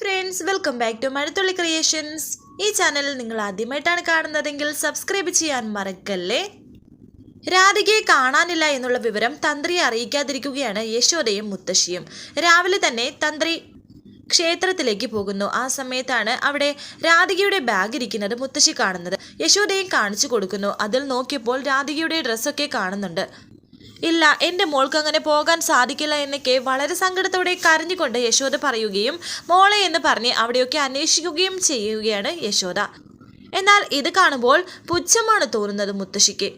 Friends welcome back to Mazhathulli creations ഈ channel നിങ്ങൾ ആദ്യമായിട്ടാണ് കാണുന്നതെങ്കിൽ സബ്സ്ക്രൈബ് ചെയ്യാൻ മറക്കല്ലേ? രാധികയെ കാണാനില്ല എന്നുള്ള വിവരം തന്ത്രിയെ അറിയിക്കാതിരിക്കുകയാണ് യശോദയും മുത്തശ്ശിയും. രാവിലെ തന്നെ തന്ത്രി ക്ഷേത്രത്തിലേക്ക് പോകുന്നു. ആ സമയത്താണ് അവിടെ രാധികയുടെ ബാഗ് ഇരിക്കുന്നത് മുത്തശ്ശി കാണുന്നത്. യശോദയും കാണിച്ചു കൊടുക്കുന്നു. അതിൽ നോക്കിയപ്പോൾ രാധികയുടെ ഡ്രസ്സൊക്കെ കാണുന്നുണ്ട്. ഇല്ല എന്റെ മോൾക്ക് അങ്ങനെ പോകാൻ സാധിക്കില്ല എന്നൊക്കെ വളരെ സങ്കടത്തോടെ കരഞ്ഞുകൊണ്ട് യശോദ പറയുകയും മോളെ എന്ന് പറഞ്ഞ് അവിടെയൊക്കെ അന്വേഷിക്കുകയും ചെയ്യുകയാണ് യശോദ. എന്നാൽ ഇത് കാണുമ്പോൾ പുച്ഛമാണ് തോന്നുന്നത് മുത്തശ്ശിക്ക്.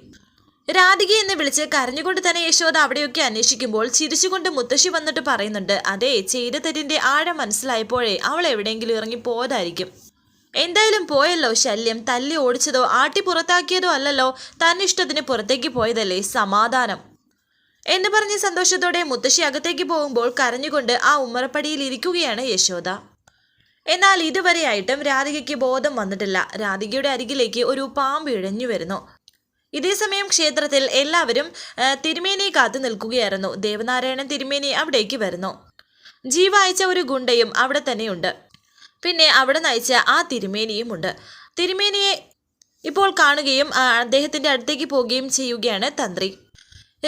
രാധിക എന്ന് വിളിച്ച് കരഞ്ഞുകൊണ്ട് തന്നെ യശോദ അവിടെയൊക്കെ അന്വേഷിക്കുമ്പോൾ ചിരിച്ചുകൊണ്ട് മുത്തശ്ശി വന്നിട്ട് പറയുന്നുണ്ട് അതെ ചെയ്ത തെറ്റിന്റെ ആഴം മനസ്സിലായപ്പോഴേ അവൾ എവിടെയെങ്കിലും ഇറങ്ങി പോയതായിരിക്കും. എന്തായാലും പോയല്ലോ ശല്യം തല്ലി ഓടിച്ചതോ ആട്ടി പുറത്താക്കിയതോ അല്ലല്ലോ തന്നിഷ്ടത്തിന് പുറത്തേക്ക് പോയതല്ലേ സമാധാനം. എന്ന് പറഞ്ഞ് സന്തോഷത്തോടെ മുത്തശ്ശി അകത്തേക്ക് പോകുമ്പോൾ കരഞ്ഞുകൊണ്ട് ആ ഉമ്മറപ്പടിയിൽ ഇരിക്കുകയാണ് യശോദ. എന്നാൽ ഇതുവരെയായിട്ടും രാധികയ്ക്ക് ബോധം വന്നിട്ടില്ല. രാധികയുടെ അരികിലേക്ക് ഒരു പാമ്പ് ഇഴഞ്ഞു വരുന്നു. ഇതേസമയം ക്ഷേത്രത്തിൽ എല്ലാവരും തിരുമേനിയെ കാത്തു നിൽക്കുകയായിരുന്നു. ദേവനാരായണൻ തിരുമേനി അവിടേക്ക് വരുന്നു. ജീവായിച്ച ഒരു ഗുണ്ടയും അവിടെ തന്നെയുണ്ട്. പിന്നെ അവിടെ നയിച്ച ആ തിരുമേനിയുമുണ്ട് തിരുമേനിയെ ഇപ്പോൾ കാണുകയും അദ്ദേഹത്തിന്റെ അടുത്തേക്ക് പോവുകയും ചെയ്യുകയാണ് തന്ത്രി.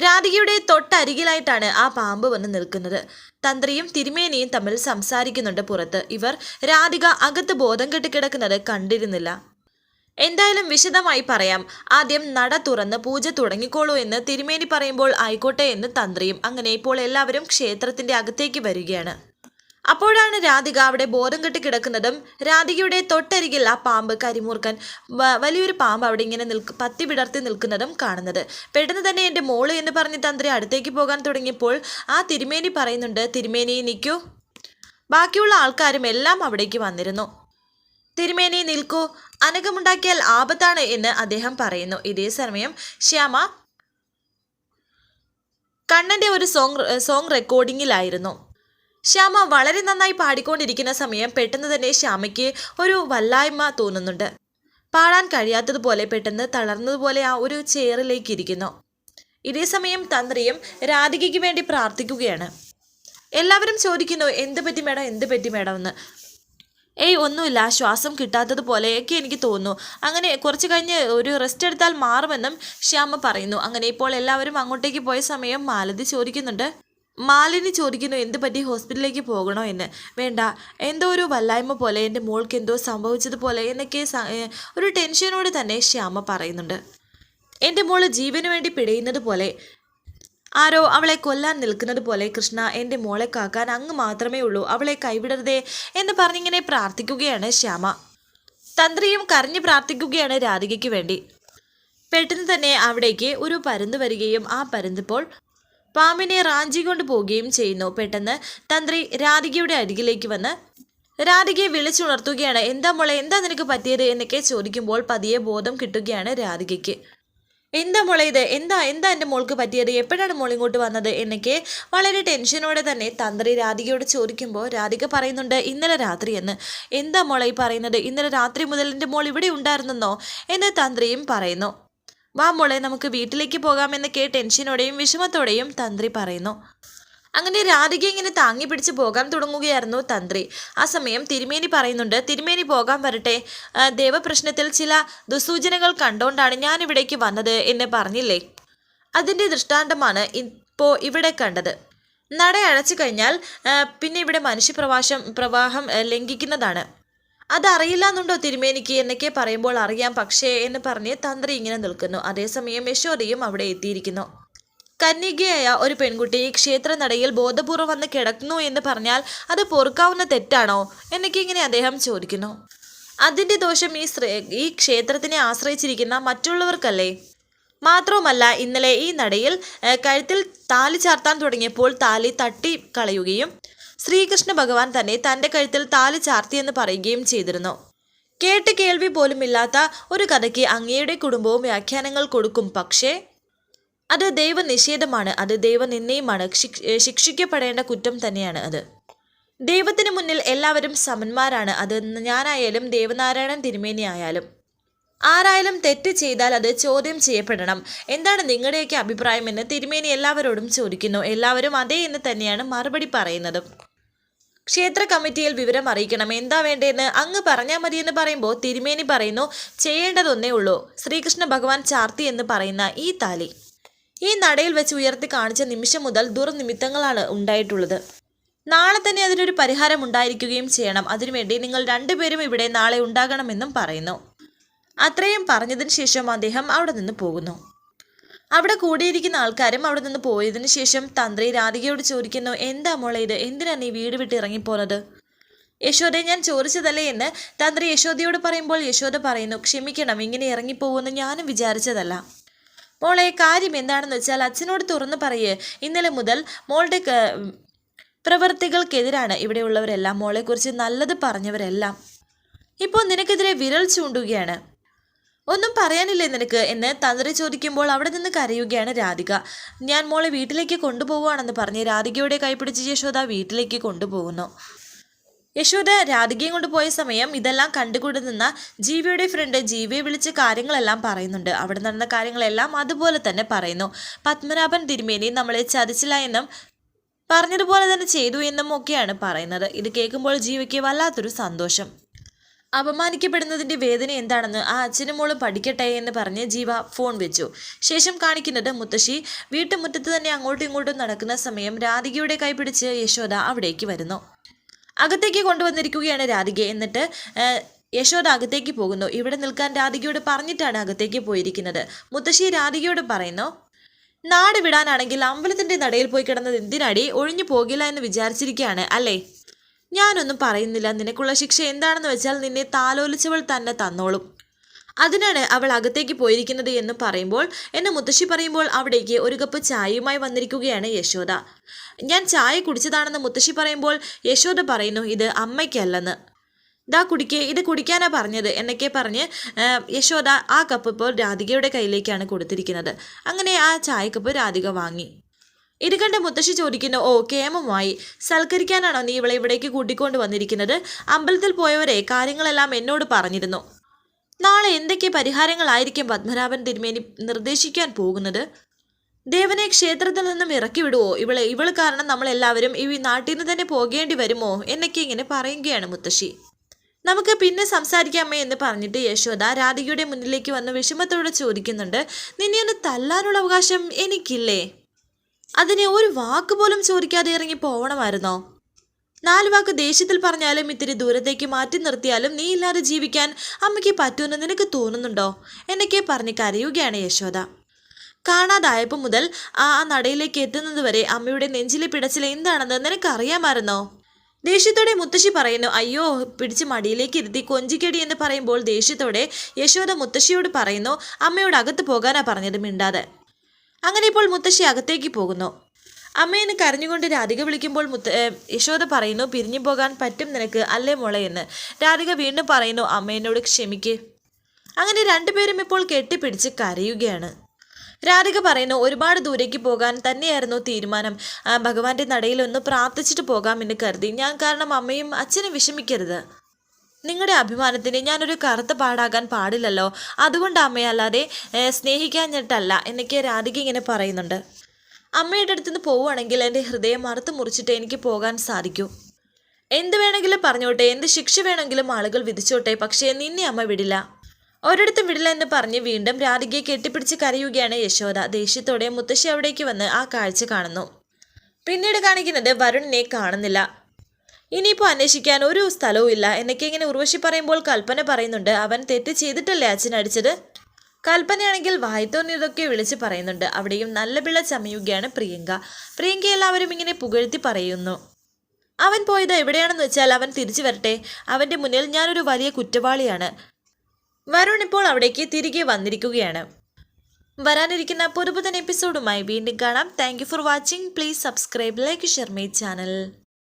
രാധികയുടെ തൊട്ടരികിലായിട്ടാണ് ആ പാമ്പ് വന്ന് നിൽക്കുന്നത്. തന്ത്രിയും തിരുമേനിയും തമ്മിൽ സംസാരിക്കുന്നുണ്ട് പുറത്ത്. ഇവർ രാധിക അകത്ത് ബോധം കെട്ടിക്കിടക്കുന്നത് കണ്ടിരുന്നില്ല. എന്തായാലും വിശദമായി പറയാം. ആദ്യം നട തുറന്ന് പൂജ തുടങ്ങിക്കോളൂ എന്ന് തിരുമേനി പറയുമ്പോൾ ആയിക്കോട്ടെ എന്ന് തന്ത്രിയും അങ്ങനെ ഇപ്പോൾ എല്ലാവരും ക്ഷേത്രത്തിന്റെ അകത്തേക്ക് വരികയാണ്. അപ്പോഴാണ് രാധിക അവിടെ ബോധം കെട്ടി കിടക്കുന്നതും രാധികയുടെ തൊട്ടരികിൽ ആ പാമ്പ് കരിമൂർക്കൻ വലിയൊരു പാമ്പ് അവിടെ ഇങ്ങനെ നിൽക്ക് പത്തി വിടർത്തി നിൽക്കുന്നതും കാണുന്നത്. പെട്ടെന്ന് തന്നെ എന്റെ മോൾ എന്ന് പറഞ്ഞ് തന്ത്രി അടുത്തേക്ക് പോകാൻ തുടങ്ങിയപ്പോൾ ആ തിരുമേനി പറയുന്നുണ്ട് തിരുമേനി നിൽക്കൂ ബാക്കിയുള്ള ആൾക്കാരും എല്ലാം അവിടേക്ക് വന്നിരുന്നു. തിരുമേനി നിൽക്കൂ. അനകമുണ്ടാക്കിയാൽ ആപത്താണ് എന്ന് അദ്ദേഹം പറയുന്നു. ഇതേ സമയം ശ്യാമ കണ്ണന്റെ ഒരു സോങ് സോങ് റെക്കോർഡിങ്ങിലായിരുന്നു ശ്യാമ വളരെ നന്നായി പാടിക്കൊണ്ടിരിക്കുന്ന സമയം പെട്ടെന്ന് തന്നെ ശ്യാമയ്ക്ക് ഒരു വല്ലായ്മ തോന്നുന്നുണ്ട്. പാടാൻ കഴിയാത്തതുപോലെ പെട്ടെന്ന് തളർന്നതുപോലെ ആ ഒരു ചെയറിലേക്ക് ഇരിക്കുന്നു. ഇതേ സമയം തന്ത്രിയും രാധികയ്ക്ക് വേണ്ടി പ്രാർത്ഥിക്കുകയാണ്. എല്ലാവരും ചോദിക്കുന്നു എന്ത് പറ്റി മേഡം? എന്ത് പറ്റി മേഡം എന്ന് ഏയ് ഒന്നുമില്ല. ശ്വാസം കിട്ടാത്തതുപോലെയൊക്കെ എനിക്ക് തോന്നുന്നു. അങ്ങനെ കുറച്ച് കഴിഞ്ഞ് ഒരു റെസ്റ്റ് എടുത്താൽ മാറുമെന്നും ശ്യാമ പറയുന്നു. അങ്ങനെ ഇപ്പോൾ എല്ലാവരും അങ്ങോട്ടേക്ക് പോയ സമയം മാലതി ചോദിക്കുന്നുണ്ട്. മാലിനി ചോദിക്കുന്നു എന്ത് പറ്റി? ഹോസ്പിറ്റലിലേക്ക് പോകണോ എന്ന്? വേണ്ട. എന്തോ ഒരു വല്ലായ്മ പോലെ എന്റെ മോൾക്ക് എന്തോ സംഭവിച്ചതുപോലെ എന്നൊക്കെ ഒരു ടെൻഷനോട് തന്നെ ശ്യാമ പറയുന്നുണ്ട്. എന്റെ മോൾ ജീവന് വേണ്ടി പിടയുന്നത് പോലെ ആരോ അവളെ കൊല്ലാൻ നിൽക്കുന്നത് പോലെ കൃഷ്ണ എന്റെ മോളെ കാക്കാൻ അങ്ങ് മാത്രമേ ഉള്ളൂ. അവളെ കൈവിടരുതേ എന്ന് പറഞ്ഞിങ്ങനെ പ്രാർത്ഥിക്കുകയാണ് ശ്യാമ. തന്ത്രിയും കരഞ്ഞു പ്രാർത്ഥിക്കുകയാണ് രാധികയ്ക്ക് വേണ്ടി. പെട്ടെന്ന് തന്നെ അവിടേക്ക് ഒരു പരുന്ത് വരികയും ആ പരുന്തിപ്പോൾ പാമ്പിനെ റാഞ്ചി കൊണ്ട് പോവുകയും ചെയ്യുന്നു. പെട്ടെന്ന് തന്ത്രി രാധികയുടെ അരികിലേക്ക് വന്ന് രാധികയെ വിളിച്ചുണർത്തുകയാണ്. എന്താ മോളെ എന്താ നിനക്ക് പറ്റിയത്? എന്നൊക്കെ ചോദിക്കുമ്പോൾ പതിയെ ബോധം കിട്ടുകയാണ് രാധികയ്ക്ക്. എന്താ മോളെ ഇത്? എന്താ എന്താ എന്റെ മോൾക്ക് പറ്റിയത്? എപ്പോഴാണ് മോൾ ഇങ്ങോട്ട് വന്നത്? എന്നൊക്കെ വളരെ ടെൻഷനോടെ തന്നെ തന്ത്രി രാധികയോട് ചോദിക്കുമ്പോൾ രാധിക പറയുന്നുണ്ട് ഇന്നലെ രാത്രി എന്ന്. എന്താ മോളെ ഈ പറയുന്നത്? ഇന്നലെ രാത്രി മുതൽ എന്റെ മോൾ ഇവിടെ ഉണ്ടായിരുന്നെന്നോ? എന്ന് തന്ത്രിയും പറയുന്നു. വാ മോളെ നമുക്ക് വീട്ടിലേക്ക് പോകാമെന്നൊക്കെ ടെൻഷനോടെയും വിഷമത്തോടെയും തന്ത്രി പറയുന്നു. അങ്ങനെ രാധിക ഇങ്ങനെ താങ്ങി പിടിച്ച് പോകാൻ തുടങ്ങുകയായിരുന്നു തന്ത്രി. ആ സമയം തിരുമേനി പറയുന്നുണ്ട് തിരുമേനി പോകാൻ വരട്ടെ. ദേവപ്രശ്നത്തിൽ ചില ദുസൂചനകൾ കണ്ടുകൊണ്ടാണ് ഞാൻ ഇവിടേക്ക് വന്നത് എന്ന് പറഞ്ഞില്ലേ? അതിന്റെ ദൃഷ്ടാന്തമാണ് ഇപ്പോൾ ഇവിടെ കണ്ടത്. നട അടച്ചു കഴിഞ്ഞാൽ പിന്നെ ഇവിടെ മനുഷ്യപ്രവാശം പ്രവാഹം ലംഘിക്കുന്നതാണ്. അതറിയില്ല എന്നുണ്ടോ തിരുമേനിക്ക്? എന്നൊക്കെ പറയുമ്പോൾ അറിയാം. പക്ഷേ എന്ന് പറഞ്ഞ് തന്ത്രി ഇങ്ങനെ നിൽക്കുന്നു. അതേസമയം യശോദയും അവിടെ എത്തിയിരിക്കുന്നു. കന്യകയായ ഒരു പെൺകുട്ടി ക്ഷേത്ര നടയിൽ ബോധപൂർവം വന്ന് കിടക്കുന്നു എന്ന് പറഞ്ഞാൽ അത് പൊറുക്കാവുന്ന തെറ്റാണോ? എന്നൊക്കെ ഇങ്ങനെ അദ്ദേഹം ചോദിക്കുന്നു. അതിന്റെ ദോഷം ഈ ഈ ക്ഷേത്രത്തിനെ ആശ്രയിച്ചിരിക്കുന്ന മറ്റുള്ളവർക്കല്ലേ? മാത്രവുമല്ല ഇന്നലെ ഈ നടയിൽ കഴുത്തിൽ താലി ചാർത്താൻ തുടങ്ങിയപ്പോൾ താലി തട്ടി കളയുകയും ശ്രീകൃഷ്ണ ഭഗവാൻ തന്നെ തന്റെ കഴുത്തിൽ താലി ചാർത്തിയെന്ന് പറയുകയും ചെയ്തിരുന്നു. കേട്ട് കേൾവി പോലും ഇല്ലാത്ത ഒരു കഥയ്ക്ക് അങ്ങയുടെ കുടുംബവും വ്യാഖ്യാനങ്ങൾ കൊടുക്കും. പക്ഷേ അത് ദൈവനിഷേധമാണ്. അത് ദൈവനിന്ദയുമാണ്. ശിക്ഷിക്കപ്പെടേണ്ട കുറ്റം തന്നെയാണ് അത്. ദൈവത്തിന് മുന്നിൽ എല്ലാവരും സമന്മാരാണ്. അത് ഞാനായാലും ദേവനാരായണൻ തിരുമേനി ആയാലും. ആരായാലും തെറ്റ് ചെയ്താൽ അത് ചോദ്യം ചെയ്യപ്പെടണം. എന്താണ് നിങ്ങളുടെയൊക്കെ അഭിപ്രായം എന്ന് തിരുമേനി എല്ലാവരോടും ചോദിക്കുന്നു. എല്ലാവരും അതേ എന്ന് തന്നെയാണ് മറുപടി പറയുന്നത്. ക്ഷേത്ര കമ്മിറ്റിയിൽ വിവരം അറിയിക്കണം. എന്താ വേണ്ടതെന്ന് അങ്ങ് പറഞ്ഞാൽ എന്ന് പറയുമ്പോൾ തിരുമേനി പറയുന്നു ചെയ്യേണ്ടതൊന്നേ ഉള്ളൂ. ശ്രീകൃഷ്ണ ഭഗവാൻ ചാർത്തി എന്ന് പറയുന്ന ഈ താലി. ഈ നടയിൽ വെച്ച് ഉയർത്തി കാണിച്ച നിമിഷം മുതൽ ദുർനിമിത്തങ്ങളാണ് ഉണ്ടായിട്ടുള്ളത്. നാളെ തന്നെ അതിനൊരു പരിഹാരം ഉണ്ടായിരിക്കുകയും ചെയ്യണം. അതിനുവേണ്ടി നിങ്ങൾ രണ്ടുപേരും ഇവിടെ നാളെ ഉണ്ടാകണമെന്നും പറയുന്നു. അത്രയും പറഞ്ഞതിന് ശേഷം അദ്ദേഹം അവിടെ നിന്ന് പോകുന്നു. അവിടെ കൂടിയിരിക്കുന്ന ആൾക്കാരും അവിടെ നിന്ന് പോയതിനു ശേഷം തന്ത്രി രാധികയോട് ചോദിക്കുന്നു എന്താ മോളെ ഇത്? എന്തിനാ നീ വീട് വിട്ട് ഇറങ്ങിപ്പോന്നത് യശോദ ഞാൻ ചോദിച്ചതല്ലേ എന്ന്? തന്ത്രി യശോദയോട് പറയുമ്പോൾ യശോദ പറയുന്നു ക്ഷമിക്കണം ഇങ്ങനെ ഇറങ്ങിപ്പോകുമെന്ന് ഞാനും വിചാരിച്ചതല്ല. മോളെ കാര്യം എന്താണെന്ന് വെച്ചാൽ അച്ഛനോട് തുറന്നു പറയേ. ഇന്നലെ മുതൽ മോളുടെ പ്രവൃത്തികൾക്കെതിരാണ് ഇവിടെയുള്ളവരെല്ലാം മോളെക്കുറിച്ച് നല്ലത് പറഞ്ഞവരെല്ലാം. ഇപ്പോൾ നിനക്കെതിരെ വിരൽ ചൂണ്ടുകയാണ്. ഒന്നും പറയാനില്ലേ നിനക്ക്? എന്ന് തന്ത്രി ചോദിക്കുമ്പോൾ അവിടെ നിന്ന് കരയുകയാണ് രാധിക. ഞാൻ മോളെ വീട്ടിലേക്ക് കൊണ്ടുപോവുകയാണെന്ന് പറഞ്ഞ് രാധികയുടെ കൈപിടിച്ച് യശോദ വീട്ടിലേക്ക് കൊണ്ടുപോകുന്നു. യശോദ രാധികയും കൊണ്ട് പോയ സമയം ഇതെല്ലാം കണ്ടുകൊണ്ട് നിന്ന ജീവിയുടെ ഫ്രണ്ട് ജീവിയെ വിളിച്ച് കാര്യങ്ങളെല്ലാം പറയുന്നുണ്ട്. അവിടെ നടന്ന കാര്യങ്ങളെല്ലാം അതുപോലെ തന്നെ പറയുന്നു. പത്മനാഭൻ തിരുമേനി നമ്മളെ ചതിച്ചില്ല എന്നും പറഞ്ഞതുപോലെ തന്നെ ചെയ്തു എന്നും ഒക്കെയാണ് പറയുന്നത്. ഇത് കേൾക്കുമ്പോൾ ജീവിക്ക് വല്ലാത്തൊരു സന്തോഷം. അപമാനിക്കപ്പെടുന്നതിന്റെ വേദന എന്താണെന്ന് ആ അച്ഛനും മോളും പഠിക്കട്ടെ എന്ന് പറഞ്ഞ് ജീവ ഫോൺ വെച്ചു. ശേഷം കാണിക്കുന്നത് മുത്തശ്ശി. വീട്ടുമുറ്റത്ത് തന്നെ അങ്ങോട്ടും ഇങ്ങോട്ടും നടക്കുന്ന സമയം രാധികയുടെ കൈപിടിച്ച് യശോദ അവിടേക്ക് വരുന്നു. അകത്തേക്ക് കൊണ്ടുവന്നിരിക്കുകയാണ് രാധിക. എന്നിട്ട് യശോദ അകത്തേക്ക് പോകുന്നു. ഇവിടെ നിൽക്കാൻ രാധികയോട് പറഞ്ഞിട്ടാണ് അകത്തേക്ക് പോയിരിക്കുന്നത്. മുത്തശ്ശി രാധികയോട് പറയുന്നു നാട് വിടാനാണെങ്കിൽ അമ്പലത്തിന്റെ നടയിൽ പോയി കിടന്നത് എന്തിനാടി? ഒഴിഞ്ഞു പോകില്ല എന്ന് വിചാരിച്ചിരിക്കുകയാണ് അല്ലേ? ഞാനൊന്നും പറയുന്നില്ല. നിനക്കുള്ള ശിക്ഷ എന്താണെന്ന് വെച്ചാൽ നിന്നെ താലോലിച്ചവൾ തന്നെ തന്നോളും. അതിനാണ് അവൾ അകത്തേക്ക് പോയിരിക്കുന്നത് എന്ന് പറയുമ്പോൾ എന്നെ മുത്തശ്ശി പറയുമ്പോൾ അവിടേക്ക് ഒരു കപ്പ് ചായയുമായി വന്നിരിക്കുകയാണ് യശോദ. ഞാൻ ചായ കുടിച്ചതാണെന്ന് മുത്തശ്ശി പറയുമ്പോൾ യശോദ പറയുന്നു ഇത് അമ്മയ്ക്കല്ലെന്ന്. ദാ കുടിക്കേ ഇത് കുടിക്കാനാ പറഞ്ഞത് എന്നൊക്കെ പറഞ്ഞ് യശോദ ആ കപ്പ് ഇപ്പോൾ രാധികയുടെ കയ്യിലേക്കാണ് കൊടുത്തിരിക്കുന്നത്. അങ്ങനെ ആ ചായക്കപ്പ് രാധിക വാങ്ങി. ഇത് കണ്ട് മുത്തശ്ശി ചോദിക്കുന്നു ഓ കേമമായി. സൽക്കരിക്കാനാണോ നീ ഇവളെ ഇവിടേക്ക് കൂട്ടിക്കൊണ്ട് വന്നിരിക്കുന്നത്? അമ്പലത്തിൽ പോയവരെ കാര്യങ്ങളെല്ലാം എന്നോട് പറഞ്ഞിരുന്നു. നാളെ എന്തൊക്കെ പരിഹാരങ്ങളായിരിക്കും പത്മനാഭൻ തിരുമേനി നിർദ്ദേശിക്കാൻ പോകുന്നത്? ദേവനെ ക്ഷേത്രത്തിൽ നിന്നും ഇറക്കി വിടുവോ? ഇവളെ ഇവൾ കാരണം നമ്മളെല്ലാവരും ഈ നാട്ടിൽ നിന്ന് തന്നെ പോകേണ്ടി വരുമോ? എന്നൊക്കെ ഇങ്ങനെ പറയുകയാണ് മുത്തശ്ശി. നമുക്ക് പിന്നെ സംസാരിക്കാമേ എന്ന് പറഞ്ഞിട്ട് യശോദ രാധികയുടെ മുന്നിലേക്ക് വന്ന് വിഷമത്തോടെ ചോദിക്കുന്നുണ്ട് നിന്നെ ഒന്ന് തല്ലാനുള്ള അവകാശം എനിക്കില്ലേ? അതിനെ ഒരു വാക്ക് പോലും ചോദിക്കാതെ ഇറങ്ങി പോവണമായിരുന്നോ? നാല് വാക്ക് ദേഷ്യത്തിൽ പറഞ്ഞാലും ഇത്തിരി ദൂരത്തേക്ക് മാറ്റി നിർത്തിയാലും നീ ഇല്ലാതെ ജീവിക്കാൻ അമ്മയ്ക്ക് പറ്റുമെന്ന് നിനക്ക് തോന്നുന്നുണ്ടോ? എന്നൊക്കെ പറഞ്ഞ് കരയുകയാണ് യശോദ. കാണാതായപ്പോൾ മുതൽ ആ നടയിലേക്ക് എത്തുന്നത് വരെ അമ്മയുടെ നെഞ്ചിലെ പിടച്ചിൽ എന്താണെന്ന് നിനക്കറിയാമായിരുന്നോ? ദേഷ്യത്തോടെ മുത്തശ്ശി പറയുന്നു അയ്യോ പിടിച്ച് മടിയിലേക്ക് ഇരുത്തി കൊഞ്ചിക്കടി എന്ന് പറയുമ്പോൾ ദേഷ്യത്തോടെ യശോദ മുത്തശ്ശിയോട് പറയുന്നു അമ്മയോട് അകത്ത് പോകാനാ പറഞ്ഞത് മിണ്ടാതെ. അങ്ങനെ ഇപ്പോൾ മുത്തശ്ശി അകത്തേക്ക് പോകുന്നു. അമ്മയെന്ന് കരഞ്ഞുകൊണ്ട് രാധിക വിളിക്കുമ്പോൾ മുത്ത യശോദ പറയുന്നു പിരിഞ്ഞു പോകാൻ പറ്റും നിനക്ക് അല്ലേ മോളെ എന്ന്. രാധിക വീണ്ടും പറയുന്നു അമ്മേനോട് ക്ഷമിക്ക്. അങ്ങനെ രണ്ടുപേരും ഇപ്പോൾ കെട്ടിപ്പിടിച്ച് കരയുകയാണ്. രാധിക പറയുന്നു ഒരുപാട് ദൂരേക്ക് പോകാൻ തന്നെയായിരുന്നു തീരുമാനം. ഭഗവാന്റെ നടയിൽ ഒന്ന് പ്രാർത്ഥിച്ചിട്ട് പോകാമെന്ന് കരുതി. ഞാൻ കാരണം അമ്മയും അച്ഛനും വിഷമിക്കരുത്. നിങ്ങളുടെ അഭിമാനത്തിന് ഞാനൊരു കറുത്ത പാടാകാൻ പാടില്ലല്ലോ. അതുകൊണ്ട് അമ്മയല്ലാതെ സ്നേഹിക്കാഞ്ഞിട്ടല്ല എന്നൊക്കെ രാധിക ഇങ്ങനെ പറയുന്നുണ്ട്. അമ്മയുടെ അടുത്ത് നിന്ന് പോവുകയാണെങ്കിൽ എന്റെ ഹൃദയം മറുത്ത് മുറിച്ചിട്ട് എനിക്ക് പോകാൻ സാധിക്കൂ. എന്ത് വേണമെങ്കിലും പറഞ്ഞോട്ടെ എന്ത് ശിക്ഷ വേണമെങ്കിലും ആളുകൾ വിധിച്ചോട്ടെ പക്ഷേ നിന്നെ അമ്മ വിടില്ല. ഒരിടത്തും വിടില്ല എന്ന് പറഞ്ഞ് വീണ്ടും രാധികയെ കെട്ടിപ്പിടിച്ച് കരയുകയാണ് യശോദ. ദേഷ്യത്തോടെ മുത്തശ്ശി അവിടേക്ക് വന്ന് ആ കാഴ്ച കാണുന്നു. പിന്നീട് കാണിക്കുന്നത് വരുണിനെ കാണുന്നില്ല. ഇനിയിപ്പോൾ അന്വേഷിക്കാൻ ഒരു സ്ഥലവും ഇല്ല. എന്നൊക്കെ ഇങ്ങനെ ഉർവശി പറയുമ്പോൾ കൽപ്പന പറയുന്നുണ്ട്. അവൻ തെറ്റ് ചെയ്തിട്ടല്ലേ അച്ഛൻ അടിച്ചത്? കൽപ്പനയാണെങ്കിൽ വായ്ത്തോന്നിയതൊക്കെ വിളിച്ച് പറയുന്നുണ്ട്. അവിടെയും നല്ല പിള്ള ചമയുകയാണ് പ്രിയങ്ക. പ്രിയങ്ക എല്ലാവരും ഇങ്ങനെ പുകഴ്ത്തി പറയുന്നു. അവൻ പോയത് എവിടെയാണെന്ന് വെച്ചാൽ അവൻ തിരിച്ചു വരട്ടെ. അവന്റെ മുന്നിൽ ഞാനൊരു വലിയ കുറ്റവാളിയാണ്. വരുൺ ഇപ്പോൾ അവിടേക്ക് തിരികെ വന്നിരിക്കുകയാണ്. വരാനിരിക്കുന്ന പുതുപുതൻ എപ്പിസോഡുമായി വീണ്ടും കാണാം. Thank for watching please subscribe like share my channel